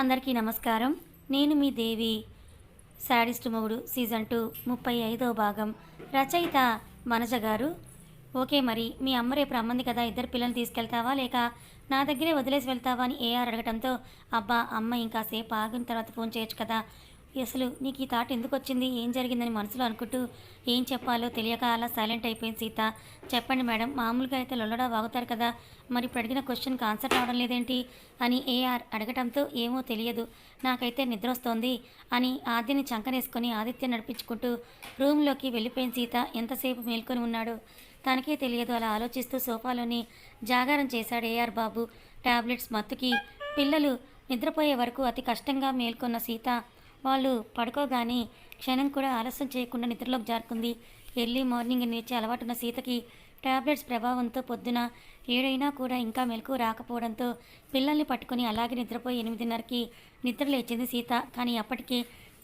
అందరికీ నమస్కారం. నేను మీ దేవి శాడిస్ట్ మొగుడు సీజన్ టూ ముప్పై ఐదో భాగం. రచయిత మనజ గారు. ఓకే మరి మీ అమ్మ రేపు రమ్మంది కదా ఇద్దరు పిల్లల్ని తీసుకెళ్తావా? లేక నా దగ్గరే వదిలేసి వెళ్తావా అని ఏఆర్ అడగటంతో అబ్బా అమ్మ ఇంకాసేపు ఆగిన తర్వాత ఫోన్ చేయొచ్చు కదా అసలు నీకు ఈ థాట్ ఎందుకు వచ్చింది? ఏం జరిగిందని మనసులో అనుకుంటూ ఏం చెప్పాలో తెలియక అలా సైలెంట్ అయిపోయింది సీత. చెప్పండి మేడం మామూలుగా అయితే లొల్లడా వాగుతారు కదా మరి ఇప్పుడు అడిగిన క్వశ్చన్కి ఆన్సర్ రావడం లేదేంటి? అని ఏఆర్ అడగటంతో ఏమో తెలియదు. నాకైతే నిద్ర వస్తోంది అని ఆద్యని చంకనేసుకొని ఆదిత్య నడిపించుకుంటూ రూమ్లోకి వెళ్ళిపోయిన సీత. ఎంతసేపు మేల్కొని ఉన్నాడు? తనకే తెలియదు. అలా ఆలోచిస్తూ సోఫాలోని జాగారం చేశాడు ఏఆర్ బాబు. టాబ్లెట్స్ మత్తుకి. పిల్లలు నిద్రపోయే వరకు అతి కష్టంగా మేల్కొన్న సీత వాళ్ళు పడుకోగానే క్షణం కూడా ఆలస్యం చేయకుండా నిద్రలోకి జారుకుంది. ఎర్లీ మార్నింగ్ లేచే అలవాటున్న సీతకి టాబ్లెట్స్ ప్రభావంతో పొద్దున ఏడైనా కూడా ఇంకా మెలకు రాకపోవడంతో పిల్లల్ని పట్టుకొని అలాగే నిద్రపోయి ఎనిమిదిన్నరకి నిద్ర లేచింది సీత. కానీ అప్పటికే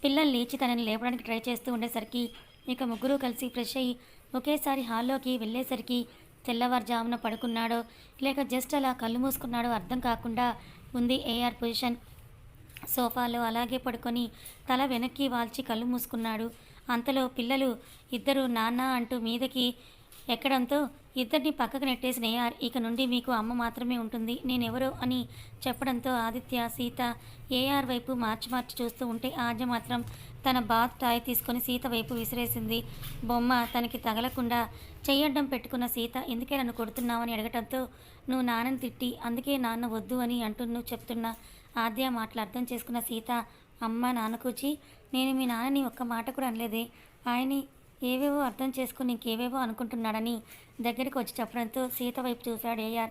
పిల్లలు లేచి తనని లేపడానికి ట్రై చేస్తూ ఉండేసరికి ఇక ముగ్గురు కలిసి ఫ్రెష్ అయ్యి ఒకేసారి హాల్లోకి వెళ్ళేసరికి తెల్లవారుజామున పడుకున్నాడో లేక జస్ట్ అలా కళ్ళు మూసుకున్నాడో అర్థం కాకుండా ఉంది ఏఆర్ పొజిషన్. సోఫాలో అలాగే పడుకొని తల వెనక్కి వాల్చి కళ్ళు మూసుకున్నాడు. అంతలో పిల్లలు ఇద్దరు నాన్న అంటూ మీదకి ఎక్కడంతో ఇద్దరిని పక్కకు నెట్టేసిన ఏఆర్ ఇక నుండి మీకు అమ్మ మాత్రమే ఉంటుంది నేనెవరో అని చెప్పడంతో ఆదిత్య సీత ఏఆర్ వైపు మార్చి మార్చి చూస్తూ ఉంటే ఆద్య మాత్రం తన బాత్ టాయ్ తీసుకొని సీత వైపు విసిరేసింది. బొమ్మ తనకి తగలకుండా చెయ్యడ్డం పెట్టుకున్న సీత ఎందుకే నన్ను కొడుతున్నావని అడగటంతో నువ్వు నాన్నని తిట్టి అందుకే నాన్న వద్దు అని అంటూ నువ్వు చెప్తున్నా ఆద్య మాటలు అర్థం చేసుకున్న సీత అమ్మ నాన్నకూచి నేను మీ నాన్నని ఒక్క మాట కూడా అనలేదే. ఆయన్ని ఏవేవో అర్థం చేసుకుని ఇంకేవేవో అనుకుంటున్నాడని దగ్గరికి వచ్చి చెప్పడంతో సీత వైపు చూశాడు ఏఆర్.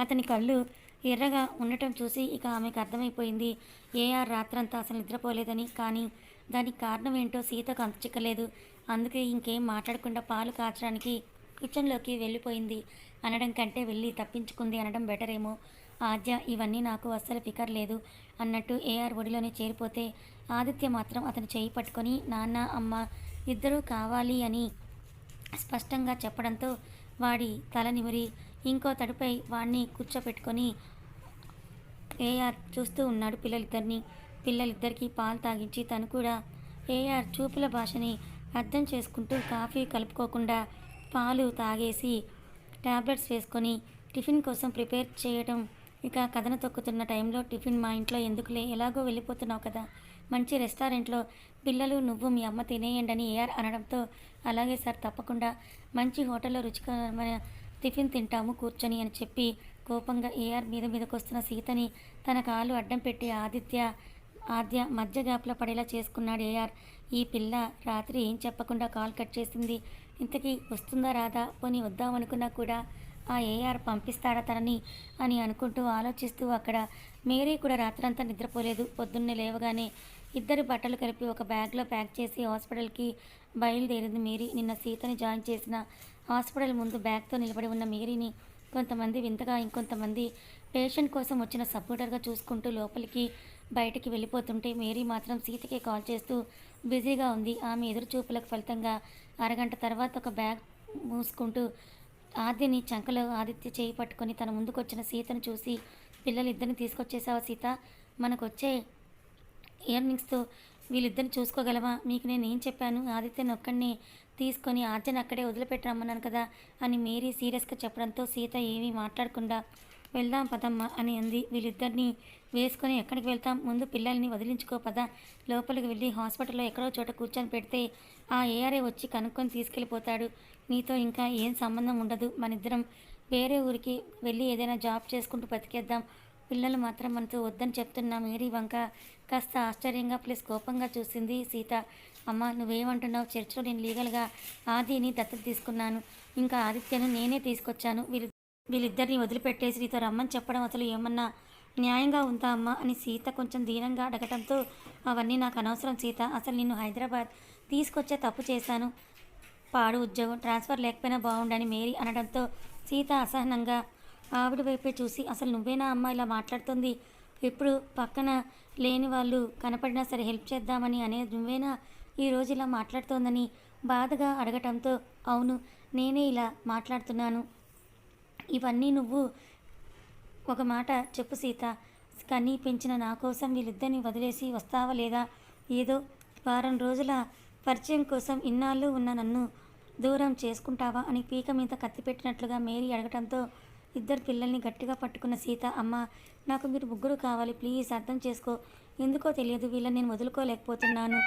అతని కళ్ళు ఎర్రగా ఉండటం చూసి ఇక ఆమెకు అర్థమైపోయింది. ఏఆర్ రాత్రంతా అసలు నిద్రపోలేదని కానీ దానికి కారణం ఏంటో సీతకు అంత చిక్కలేదు. అందుకే ఇంకేం మాట్లాడకుండా పాలు కాచడానికి కిచెన్లోకి వెళ్ళిపోయింది. అనడం కంటే వెళ్ళి తప్పించుకుంది అనడం బెటర్ ఏమో ఆద్య ఇవన్నీ నాకు అస్సలు ఫికర్ లేదు అన్నట్టు ఏఆర్ ఒడిలోనే చేరిపోతే ఆదిత్య మాత్రం అతను చేయి పట్టుకొని నాన్న అమ్మ ఇద్దరూ కావాలి అని స్పష్టంగా చెప్పడంతో వాడి తల నిమిరి ఇంకో తడిపై వాడిని కూర్చోపెట్టుకొని ఏఆర్ చూస్తూ ఉన్నాడు పిల్లలిద్దరిని. పిల్లలిద్దరికీ పాలు తాగించి తను కూడా ఏఆర్ చూపుల భాషని అర్థం చేసుకుంటూ కాఫీ కలుపుకోకుండా పాలు తాగేసి టాబ్లెట్స్ వేసుకొని టిఫిన్ కోసం ప్రిపేర్ చేయడం ఇక కథన తొక్కుతున్న టైంలో టిఫిన్ మా ఇంట్లో ఎందుకులే? ఎలాగో వెళ్ళిపోతున్నావు కదా. మంచి రెస్టారెంట్లో పిల్లలు నువ్వు మీ అమ్మ తినేయండి అని ఏఆర్ అనడంతో అలాగే సార్ తప్పకుండా మంచి హోటల్లో రుచికరమైన టిఫిన్ తింటాము కూర్చొని అని చెప్పి కోపంగా ఏఆర్ మీద మీదకు వస్తున్న సీతని తన కాలు అడ్డం పెట్టి ఆదిత్య ఆద్య మధ్య గ్యాప్లో పడేలా చేసుకున్నాడు ఏఆర్. ఈ పిల్ల రాత్రి ఏం చెప్పకుండా కాల్ కట్ చేసింది? ఇంతకీ వస్తుందా రాదా? పోనీ వద్దామనుకున్నా కూడా ఆ ఏఆర్ పంపిస్తాడా తనని అని అనుకుంటూ ఆలోచిస్తూ అక్కడ మేరీ కూడా రాత్రంతా నిద్రపోలేదు. పొద్దున్నే లేవగానే ఇద్దరు బట్టలు కలిపి ఒక బ్యాగ్లో ప్యాక్ చేసి హాస్పిటల్కి బయలుదేరింది మేరీ. నిన్న సీతని జాయిన్ చేసిన హాస్పిటల్ ముందు బ్యాగ్తో నిలబడి ఉన్న మేరీని కొంతమంది వింతగా ఇంకొంతమంది పేషెంట్ కోసం వచ్చిన సపోర్టర్గా చూసుకుంటూ లోపలికి బయటికి వెళ్ళిపోతుంటే మేరీ మాత్రం సీతకే కాల్ చేస్తూ బిజీగా ఉంది. ఆమె ఎదురు చూపులకు ఫలితంగా అరగంట తర్వాత ఒక బ్యాగ్ మూసుకుంటూ ఆదిని చంకలో ఆదిత్య చేయి పట్టుకొని తన ముందుకొచ్చిన సీతను చూసి పిల్లలిద్దరిని తీసుకొచ్చేసావా సీత? మనకొచ్చే ఇయర్నింగ్స్తో వీళ్ళిద్దరిని చూసుకోగలవా? మీకు నేను ఏం చెప్పాను? ఆదిత్యను ఒక్కడిని తీసుకొని ఆర్జన్ అక్కడే వదిలిపెట్టరమ్మన్నాను కదా అని మేరీ సీరియస్గా చెప్పడంతో సీత ఏమీ మాట్లాడకుండా వెళ్దాం పదమ్మ అని అంది. వీళ్ళిద్దరిని వేసుకొని ఎక్కడికి వెళ్తాం? ముందు పిల్లల్ని వదిలించుకో పద. లోపలికి వెళ్ళి హాస్పిటల్లో ఎక్కడో చోట కూర్చొని పెడితే ఆ ఏఆర్ఏ వచ్చి కనుక్కొని తీసుకెళ్ళిపోతాడు. నీతో ఇంకా ఏం సంబంధం ఉండదు. మనిద్దరం వేరే ఊరికి వెళ్ళి ఏదైనా జాబ్ చేసుకుంటూ బతికేద్దాం. పిల్లలు మాత్రం మనతో వద్దని చెప్తున్నా మేరీ వంక కాస్త ఆశ్చర్యంగా ప్లస్ కోపంగా చూసింది సీత. అమ్మ నువ్వేమంటున్నావు? చర్చిలో నేను లీగల్గా ఆదిని దత్తత తీసుకున్నాను. ఇంకా ఆదిత్యను నేనే తీసుకొచ్చాను. వీళ్ళు వీళ్ళిద్దరిని వదిలిపెట్టేసి నీతో రమ్మని చెప్పడం అసలు ఏమన్నా న్యాయంగా ఉందా అమ్మా? అని సీత కొంచెం దీనంగా అడగటంతో అవన్నీ నాకు అనవసరం సీత. అసలు నిన్ను హైదరాబాద్ తీసుకొచ్చే తప్పు చేశాను. పాడు ఉద్యోగం ట్రాన్స్ఫర్ లేకపోయినా బాగుండని మేరీ అనడంతో సీత అసహనంగా ఆవిడ వైపే చూసి అసలు నువ్వేనా అమ్మ ఇలా మాట్లాడుతుంది? ఇప్పుడు పక్కన లేని వాళ్ళు కనపడినా సరే హెల్ప్ చేద్దామని అనేది నువ్వేనా ఈరోజు ఇలా మాట్లాడుతోందని బాధగా అడగటంతో అవును నేనే ఇలా మాట్లాడుతున్నాను. ఇవన్నీ నువ్వు ఒక మాట చెప్పు సీత. కన్నీ పెంచిన నా కోసం వీళ్ళిద్దరిని వదిలేసి వస్తావా లేదా? ఏదో వారం రోజుల పరిచయం కోసం ఇన్నాళ్ళు ఉన్న నన్ను దూరం చేసుకుంటావా అని పీక మీద కత్తి పెట్టినట్లుగా మేరీ అడగటంతో ఇద్దరు పిల్లల్ని గట్టిగా పట్టుకున్న సీత అమ్మ నాకు మీరు ముగ్గురు కావాలి ప్లీజ్ అర్థం చేసుకో. ఎందుకో తెలియదు వీళ్ళని నేను వదులుకోలేకపోతున్నాను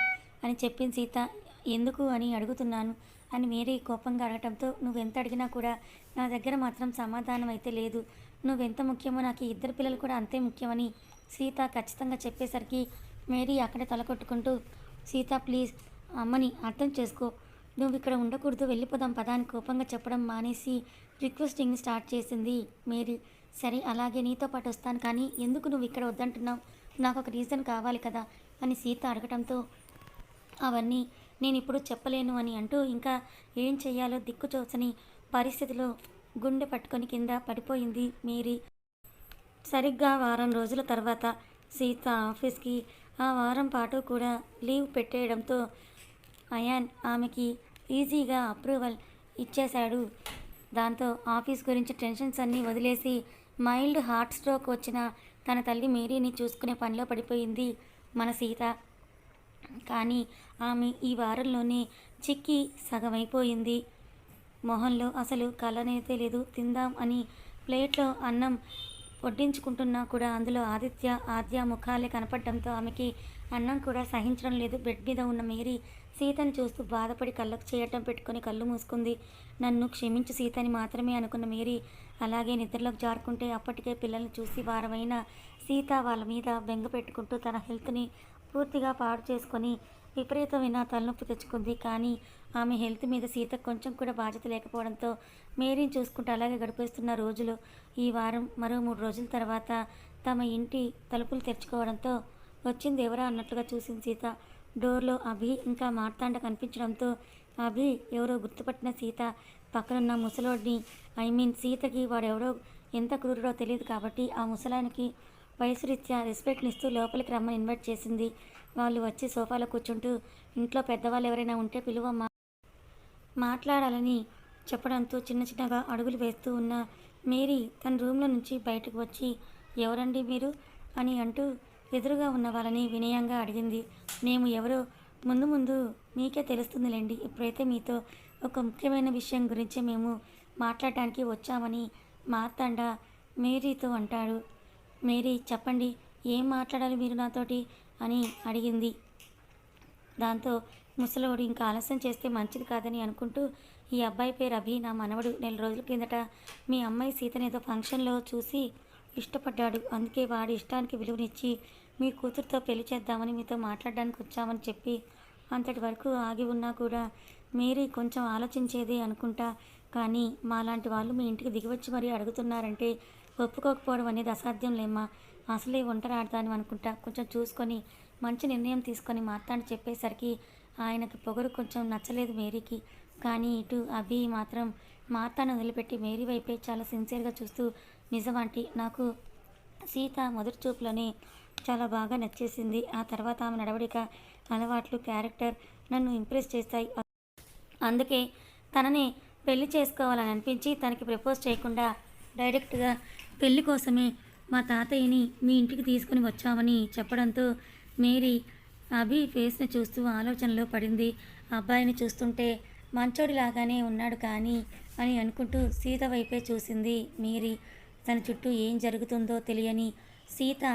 అని చెప్పింది సీత ఎందుకు అని అడుగుతున్నాను అని మేరీ కోపంగా అడగటంతో నువ్వెంత అడిగినా కూడా నా దగ్గర మాత్రం సమాధానం అయితే లేదు. నువ్వెంత ముఖ్యమో నాకు ఇద్దరు పిల్లలు కూడా అంతే ముఖ్యమని సీత ఖచ్చితంగా చెప్పేసరికి మేరీ అక్కడే తలకొట్టుకుంటూ సీత ప్లీజ్ అమ్మని అర్థం చేసుకో. నువ్వు ఇక్కడ ఉండకూడదు వెళ్ళిపోదాం పదా అని కోపంగా చెప్పడం మానేసి రిక్వెస్టింగ్ స్టార్ట్ చేసింది మేరీ. సరే అలాగే నీతో పాటు వస్తాను కానీ ఎందుకు నువ్వు ఇక్కడ వద్దంటున్నావు? నాకు ఒక రీజన్ కావాలి కదా అని సీత అడగటంతో. అవన్నీ నేను ఇప్పుడు చెప్పలేను అని అంటూ ఇంకా ఏం చెయ్యాలో దిక్కుచోచని పరిస్థితిలో గుండె పట్టుకొని కింద పడిపోయింది మేరీ. సరిగ్గా వారం రోజుల తర్వాత సీత ఆఫీస్కి ఆ వారం పాటు కూడా లీవ్ పెట్టేయడంతో అయాన్ ఆమెకి ఈజీగా అప్రూవల్ ఇచ్చేశాడు. దాంతో ఆఫీస్ గురించి టెన్షన్స్ అన్నీ వదిలేసి మైల్డ్ హార్ట్ స్ట్రోక్ వచ్చిన తన తల్లి మేరీని చూసుకునే పనిలో పడిపోయింది మన సీత. కానీ ఆమె ఈ వారంలోనే చిక్కి సగమైపోయింది. మొహంలో అసలు కలనైతే లేదు తిందాం అని ప్లేట్లో అన్నం వడ్డించుకుంటున్నా కూడా అందులో ఆదిత్య ఆద్య ముఖాలే కనపడడంతో ఆమెకి అన్నం కూడా సహించడం లేదు. బెడ్ మీద ఉన్న మేరీ సీతని చూస్తూ బాధపడి కళ్ళకు చేయటం పెట్టుకుని కళ్ళు మూసుకుంది. నన్ను క్షమించు సీతని మాత్రమే అనుకున్న మేరీ అలాగే నిద్రలోకి జారుకుంటే అప్పటికే పిల్లల్ని చూసి వారమైన సీత వాళ్ళ మీద బెంగ పెట్టుకుంటూ తన హెల్త్ని పూర్తిగా పాడు చేసుకొని విపరీతమైన తలనొప్పి తెచ్చుకుంది. కానీ ఆమె హెల్త్ మీద సీత కొంచెం కూడా బాధ్యత లేకపోవడంతో మేరీని చూసుకుంటూ అలాగే గడిపేస్తున్న రోజులు ఈ వారం మరో మూడు రోజుల తర్వాత తమ ఇంటి తలుపులు తెరుచుకోవడంతో వచ్చింది ఎవరా అన్నట్లుగా చూసింది సీత. డోర్లో అభి ఇంకా మార్తాండ కనిపించడంతో అభి ఎవరో గుర్తుపట్టిన సీత పక్కనున్న ముసలోడిని. ఐ మీన్ సీతకి వాడెవడో ఎంత క్రూరుడో తెలియదు కాబట్టి ఆ ముసలానికి వయసు రీత్యా రెస్పెక్ట్ని ఇస్తూ లోపలికి రమ్మని ఇన్వైట్ చేసింది. వాళ్ళు వచ్చి సోఫాలో కూర్చుంటూ ఇంట్లో పెద్దవాళ్ళు ఎవరైనా ఉంటే పిలువమ్మా. మాట్లాడాలని చెప్పడంతో చిన్న చిన్నగా అడుగులు వేస్తూ ఉన్న మేరీ తన రూమ్లో నుంచి బయటకు వచ్చి ఎవరండి మీరు? అని అంటూ ఎదురుగా ఉన్న వాళ్ళని వినయంగా అడిగింది. మేము ఎవరో? ముందు ముందు మీకే తెలుస్తుందిలేండి. ఇప్పుడైతే మీతో ఒక ముఖ్యమైన విషయం గురించి మేము మాట్లాడటానికి వచ్చామని మార్తాండ మేరీతో అంటాడు. మేరీ చెప్పండి ఏం మాట్లాడాలి మీరు నాతోటి? అని అడిగింది. దాంతో ముసలోడు ఇంకా ఆలస్యం చేస్తే మంచిది కాదని అనుకుంటూ ఈ అబ్బాయి పేరు అభి నా మనవడు. నెల రోజుల కిందట మీ అమ్మాయి సీతనేదో ఫంక్షన్లో చూసి ఇష్టపడ్డాడు. అందుకే వాడి ఇష్టానికి విలువనిచ్చి మీ కూతురుతో పెళ్ళి చేద్దామని మీతో మాట్లాడడానికి వచ్చామని చెప్పి అంతటి వరకు ఆగి ఉన్నా కూడా మేరీ కొంచెం ఆలోచించేది అనుకుంటా. కానీ మాలాంటి వాళ్ళు మీ ఇంటికి దిగివచ్చి మరీ అడుగుతున్నారంటే ఒప్పుకోకపోవడం అనేది అసాధ్యం లేమ్మా. అసలే ఒంటరి ఆడతాను అనుకుంటా. కొంచెం చూసుకొని మంచి నిర్ణయం తీసుకొని మాట్లాడి చెప్పేసరికి ఆయనకి పొగరు కొంచెం నచ్చలేదు మేరీకి. కానీ ఇటు అభి మాత్రం మాతాను వదిలిపెట్టి మేరీ వైపే చాలా సిన్సియర్గా చూస్తూ నిజమంటి నాకు సీత మొదటి చూపులోనే చాలా బాగా నచ్చేసింది. ఆ తర్వాత ఆమె నడవడిక అలవాట్లు క్యారెక్టర్ నన్ను ఇంప్రెస్ చేస్తాయి. అందుకే తనని పెళ్ళి చేసుకోవాలని అనిపించి తనకి ప్రపోజ్ చేయకుండా డైరెక్ట్గా పెళ్ళి కోసమే మా తాతయ్యని మీ ఇంటికి తీసుకుని వచ్చామని చెప్పడంతో మేరీ అభి ఫేస్ని చూస్తూ ఆలోచనలో పడింది. అబ్బాయిని చూస్తుంటే మంచోడిలాగానే ఉన్నాడు కానీ అని అనుకుంటూ సీత వైపే చూసింది మేరీ. తన చుట్టూ ఏం జరుగుతుందో తెలియని సీత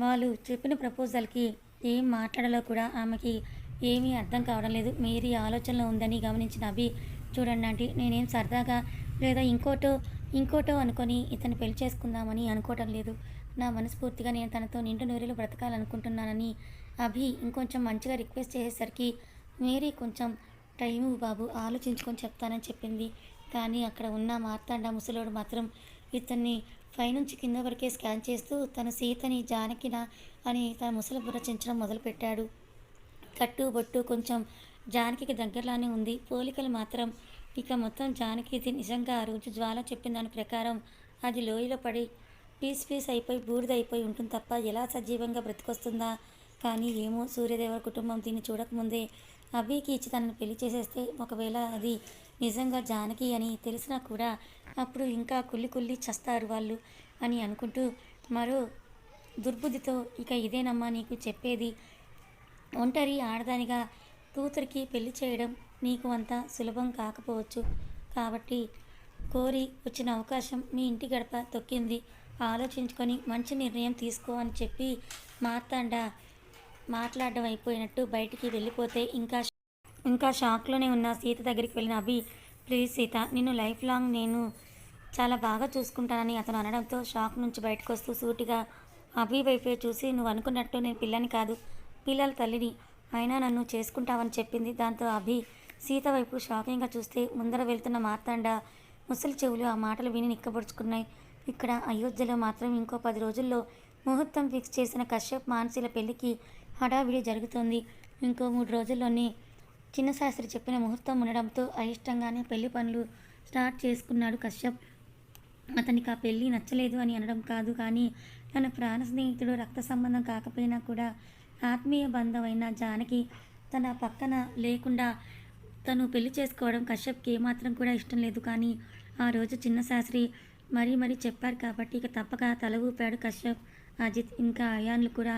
వాళ్ళు చెప్పిన ప్రపోజల్కి ఏం మాట్లాడాలో కూడా ఆమెకి ఏమీ అర్థం కావడం లేదు. మేరీ ఆలోచనలో ఉందని గమనించిన అభి చూడండి ఆంటీ నేనేం సరదాగా లేదా ఇంకోటో ఇంకోటో అనుకొని ఇతను పెళ్ళి చేసుకుందామని అనుకోవటం లేదు. నా మనస్ఫూర్తిగా నేను తనతో నిండు నూరిలో బ్రతకాలనుకుంటున్నానని అభి ఇంకొంచెం మంచిగా రిక్వెస్ట్ చేసేసరికి మేరీ కొంచెం టైము బాబు ఆలోచించుకొని చెప్తానని చెప్పింది. కానీ అక్కడ ఉన్న మార్తాండ ముసలోడు మాత్రం ఇతన్ని పైనుంచి కింద వరకే స్కాన్ చేస్తూ తన సీతని జానకిన అని తన ముసలి రచించడం మొదలుపెట్టాడు. కట్టు బొట్టు కొంచెం జానకికి దగ్గరలానే ఉంది. పోలికలు మాత్రం ఇక మొత్తం జానకిది నిజంగా ఆ రోజు జ్వాల చెప్పిన దాని ప్రకారం అది లోయలో పడి పీస్ పీస్ అయిపోయి బూడిదైపోయి ఉంటుంది తప్ప ఎలా సజీవంగా బ్రతికొస్తుందా? కానీ ఏమో సూర్యదేవర కుటుంబం దీన్ని చూడకముందే అభికి ఇచ్చి తనను పెళ్ళి చేసేస్తే ఒకవేళ అది నిజంగా జానకి అని తెలిసినా కూడా అప్పుడు ఇంకా కుళ్ళి కుళ్ళి చస్తారు వాళ్ళు అని అనుకుంటూ మరో దుర్బుద్ధితో ఇక ఇదేనమ్మా నీకు చెప్పేది? ఒంటరి ఆడదానిగా కూతురికి పెళ్ళి చేయడం నీకు అంత సులభం కాకపోవచ్చు. కాబట్టి కోరి వచ్చిన అవకాశం మీ ఇంటి గడప తొక్కింది. ఆలోచించుకొని మంచి నిర్ణయం తీసుకో అని చెప్పి మార్తాండ మాట్లాడడం అయిపోయినట్టు బయటికి వెళ్ళిపోతే ఇంకా ఇంకా షాక్లోనే ఉన్న. సీత దగ్గరికి వెళ్ళిన అభి ప్లీజ్ సీత నిన్ను లైఫ్ లాంగ్ నేను చాలా బాగా చూసుకుంటానని అతను అనడంతో షాక్ నుంచి బయటకు వస్తూ సూటిగా అభి వైపే చూసి నువ్వు అనుకున్నట్టు నేను పిల్లని కాదు. పిల్లల తల్లిని అయినా నన్ను చేసుకుంటావని చెప్పింది. దాంతో అభి సీత వైపు షాకింగ్గా చూస్తే ముందర వెళ్తున్న మార్తాండ ముసలి చెవులు ఆ మాటలు విని నిక్కబొడుచుకున్నాయి ఇక్కడ అయోధ్యలో మాత్రం ఇంకో పది రోజుల్లో ముహూర్తం ఫిక్స్ చేసిన కశ్యప్ మానసిల పెళ్ళికి హడావిడి జరుగుతోంది. ఇంకో మూడు రోజుల్లోనే చిన్న శాస్త్రి చెప్పిన ముహూర్తం ఉండడంతో అయిష్టంగానే పెళ్ళి పనులు స్టార్ట్ చేసుకున్నాడు కశ్యప్. అతనికి ఆ పెళ్ళి నచ్చలేదు అని అనడం కాదు కానీ తన ప్రాణ స్నేహితుడు రక్త సంబంధం కాకపోయినా కూడా ఆత్మీయ బంధమైన జానకి తన పక్కన లేకుండా తను పెళ్ళి చేసుకోవడం కశ్యప్కి ఏమాత్రం కూడా ఇష్టం లేదు కానీ ఆ రోజు చిన్న శాస్త్రి మరీ మరీ చెప్పారు కాబట్టి ఇక తప్పక తల ఊపాడు కశ్యప్. అజిత్ ఇంకా అయాన్లు కూడా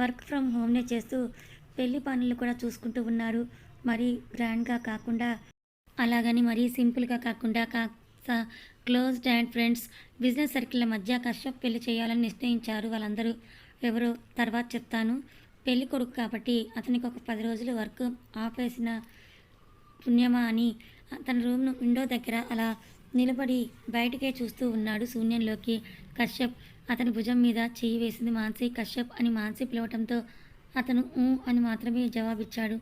వర్క్ ఫ్రమ్ హోమ్నే చేస్తూ పెళ్ళి పనులు కూడా చూసుకుంటూ ఉన్నారు. మరీ గ్రాండ్గా కాకుండా అలాగని మరీ సింపుల్గా కాకుండా కాస్త క్లోజ్డ్ అండ్ ఫ్రెండ్స్ బిజినెస్ సర్కిల్ల మధ్య కశ్యప్ పెళ్ళి చేయాలని నిశ్చయించారు వాళ్ళందరూ. ఎవరో తర్వాత చెప్తాను. పెళ్ళి కొడుకు కాబట్టి అతనికి ఒక పది రోజులు వర్క్ ఆపేసిన పుణ్యమా అని తన రూమ్ను విండో దగ్గర అలా నిలబడి బయటికే చూస్తూ ఉన్నాడు శూన్యంలోకి కశ్యప్. అతని భుజం మీద చేయి వేసింది మాన్సి కశ్యప్ అని మాన్సి పిలవటంతో అతను ఊ అని మాత్రమే జవాబిచ్చాడు.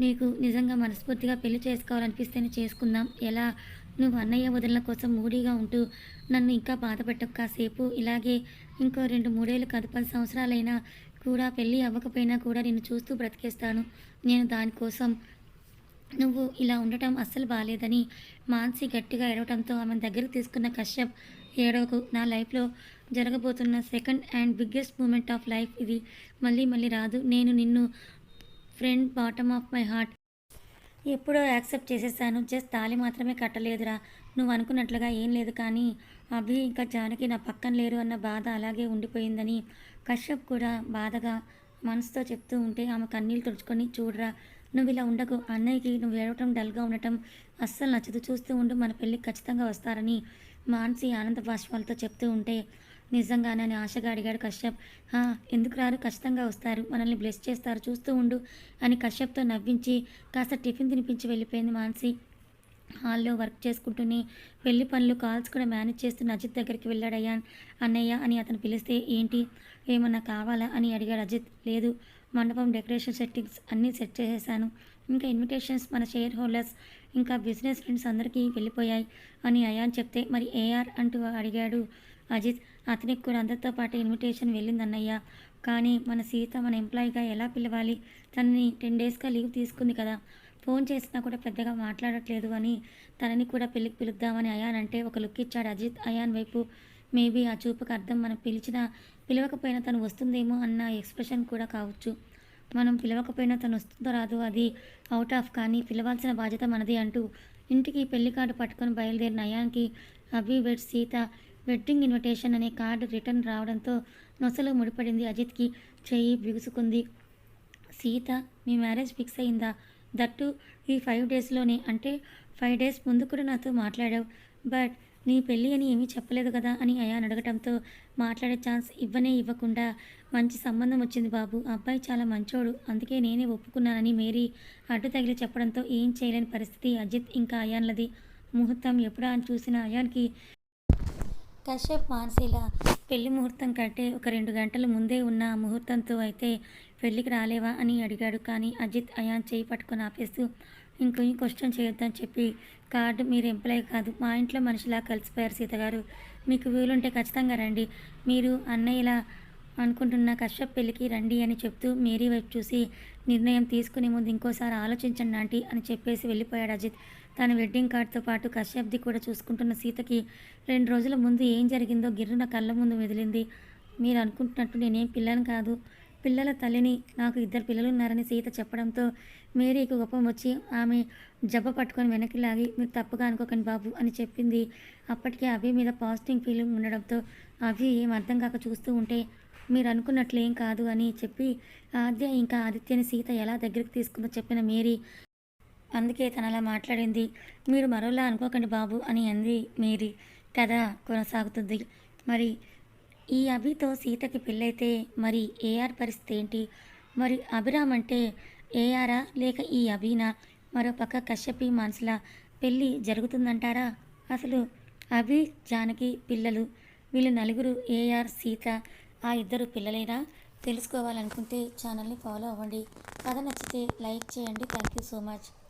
నీకు నిజంగా మనస్ఫూర్తిగా పెళ్ళి చేసుకోవాలనిపిస్తేనే చేసుకుందాం. ఎలా? నువ్వు అన్నయ్య వదిలిన కోసం మూడీగా ఉంటూ నన్ను ఇంకా బాధ పెట్టకు. కాసేపు ఇలాగే ఇంకో రెండు మూడేళ్ళు కాదు పది సంవత్సరాలైనా కూడా పెళ్ళి అవ్వకపోయినా కూడా నిన్ను చూస్తూ బ్రతికేస్తాను. నేను దానికోసం నువ్వు ఇలా ఉండటం అస్సలు బాగాలేదని మాన్సి గట్టిగా ఏడవటంతో ఆమె దగ్గరకు తీసుకున్న కశ్యప్ ఏడవకు. నా లైఫ్లో జరగబోతున్న second and biggest moment of life ఇది. మళ్ళీ మళ్ళీ రాదు. నేను నిన్ను friend bottom of my heart. ఎప్పుడో యాక్సెప్ట్ చేసేసాను. జస్ట్ తాళి మాత్రమే కట్టలేదురా. నువ్వు అనుకున్నట్లుగా ఏం లేదు కానీ అభి ఇంకా జానకి నా పక్కన లేరు అన్న బాధ అలాగే ఉండిపోయిందని కశ్యప్ కూడా బాధగా మనసుతో చెప్తూ ఉంటే ఆమె కన్నీళ్ళు తుడుచుకొని చూడరా నువ్వు ఇలా ఉండకు. అన్నయ్యకి నువ్వు ఏడవటం డల్గా ఉండటం అస్సలు నచ్చదు. చూస్తూ ఉండు మన పెళ్ళికి ఖచ్చితంగా వస్తారని మానసి ఆనంద బాష్పాలతో చెప్తూ ఉంటే నిజంగానే అని ఆశగా అడిగాడు కశ్యప్. "హా, ఎందుకు రారు? ఖచ్చితంగా వస్తారు. మనల్ని బ్లెస్ చేస్తారు. చూస్తూ ఉండు అని కశ్యప్తో నవ్వించి కాస్త టిఫిన్ తినిపించి వెళ్ళిపోయింది మాన్సి. హాల్లో వర్క్ చేసుకుంటూనే పెళ్ళి పనులు కాల్స్ కూడా మేనేజ్ చేస్తున్న అజిత్ దగ్గరికి వెళ్ళాడు అన్నయ్య అని అతను పిలిస్తే ఏంటి? ఏమన్నా కావాలా? అని అడిగాడు అజిత్. లేదు. మండపం డెకరేషన్ సెట్టింగ్స్ అన్నీ సెట్ చేసేసాను. ఇంకా ఇన్విటేషన్స్ మన షేర్ హోల్డర్స్ ఇంకా బిజినెస్ ఫ్రెండ్స్ అందరికీ వెళ్ళిపోయాయి అని అయాన్ చెప్తే మరి ఏఆర్ అంటూ అడిగాడు. అజిత్ అతనికి కూడా అందరితో పాటు ఇన్విటేషన్ వెళ్ళిందన్నయ్య. కానీ మన సీత మన ఎంప్లాయీగా ఎలా పిలవాలి? తనని టెన్ డేస్గా లీవ్ తీసుకుంది కదా. ఫోన్ చేసినా కూడా పెద్దగా మాట్లాడట్లేదు అని తనని కూడా పెళ్ళికి పిలుద్దామని అయాన్ అంటే ఒక లుక్ ఇచ్చాడు అజిత్. అయాన్ వైపు మేబీ ఆ చూపుకు అర్థం మనం పిలిచినా పిలవకపోయినా తను వస్తుందేమో అన్న ఎక్స్ప్రెషన్ కూడా కావచ్చు. మనం పిలవకపోయినా తను వస్తుందో రాదు అది అవుట్ ఆఫ్ కానీ పిలవాల్సిన బాధ్యత మనది అంటూ ఇంటికి పెళ్ళి కార్డు పట్టుకొని బయలుదేరిన అయాన్కి Abhi wed Seetha wedding invitation అనే కార్డు రిటర్న్ రావడంతో నొసలు ముడిపడింది అజిత్కి చెయ్యి బిగుసుకుంది. సీత మీ మ్యారేజ్ ఫిక్స్ అయిందా? దట్టు ఈ ఫైవ్ డేస్లోనే అంటే ఫైవ్ డేస్ ముందు కూడా నాతో మాట్లాడావు. బట్ నీ పెళ్ళి అని ఏమీ చెప్పలేదు కదా? అని అయాన్ అడగటంతో మాట్లాడే ఛాన్స్ ఇవ్వనే ఇవ్వకుండా మంచి సంబంధం వచ్చింది బాబు. అబ్బాయి చాలా మంచోడు. అందుకే నేనే ఒప్పుకున్నానని మేరీ అడ్డు తగిలి చెప్పడంతో ఏం చేయలేని పరిస్థితి అజిత్ ఇంకా అయాన్లది. ముహూర్తం ఎప్పుడా అని చూసిన అయాన్కి కశ్యప్ మానసీల పెళ్ళి ముహూర్తం కంటే ఒక రెండు గంటల ముందే ఉన్న ముహూర్తంతో అయితే పెళ్ళికి రాలేవా అని అడిగాడు. కానీ అజిత్ అయాన్ చేయి పట్టుకొని ఆపేస్తూ ఇంకొక క్వశ్చన్ చేయొద్దని చెప్పి కార్డు మీరు ఎంప్లాయ్ కాదు మా ఇంట్లో మనిషిలా కలిసిపోయారు సీత గారు. మీకు వీలుంటే ఖచ్చితంగా రండి. మీరు అన్నయ్యలా అనుకుంటున్న కశ్యప్ పెళ్ళికి రండి అని చెప్తూ మేరీ వైపు చూసి నిర్ణయం తీసుకునే ముందు ఇంకోసారి ఆలోచించండి ఆంటీ అని చెప్పేసి వెళ్ళిపోయాడు అజిత్. తన వెడ్డింగ్ కార్డ్తో పాటు కశ్యప్ది కూడా చూసుకుంటున్న సీతకి రెండు రోజుల ముందు ఏం జరిగిందో గిర్రున కళ్ళ ముందు మెదిలింది. మీరు అనుకుంటున్నట్టు నేనేం పిల్లని కాదు. పిల్లల తల్లిని నాకు ఇద్దరు పిల్లలు ఉన్నారని సీత చెప్పడంతో మేరీకి కోపం వచ్చి ఆమె జబ్బ పట్టుకొని వెనక్కి లాగి మీరు తప్పుగా అనుకోకండి బాబు అని చెప్పింది. అప్పటికే అభి మీద పాజిటివ్ ఫీలింగ్ ఉండడంతో అభి ఏం అర్థం కాక చూస్తూ ఉంటే మీరు అనుకున్నట్లు ఏం కాదు అని చెప్పి ఆద్య ఇంకా ఆదిత్యని సీత ఎలా దగ్గరికి తీసుకుందో చెప్పిన మేరీ అందుకే తనలా మాట్లాడింది. మీరు మరోలా అనుకోకండి బాబు అని అంది మేరీ. కథ కొనసాగుతుంది. మరి ఈ అభితో సీతకి పెళ్ళైతే మరి ఏఆర్ పరిస్థితి ఏంటి? మరి అభిరామ్ అంటే ఏఆరా లేక ఈ అభినా? మరో పక్క కశ్యపి మనసుల పెళ్ళి జరుగుతుందంటారా? అసలు అభి జానకి పిల్లలు వీళ్ళు నలుగురు ఏఆర్ సీత ఆ ఇద్దరు పిల్లలేనా? తెలుసుకోవాలనుకుంటే ఛానల్ని ఫాలో అవ్వండి. కథ నచ్చితే లైక్ చేయండి. Thank you so much.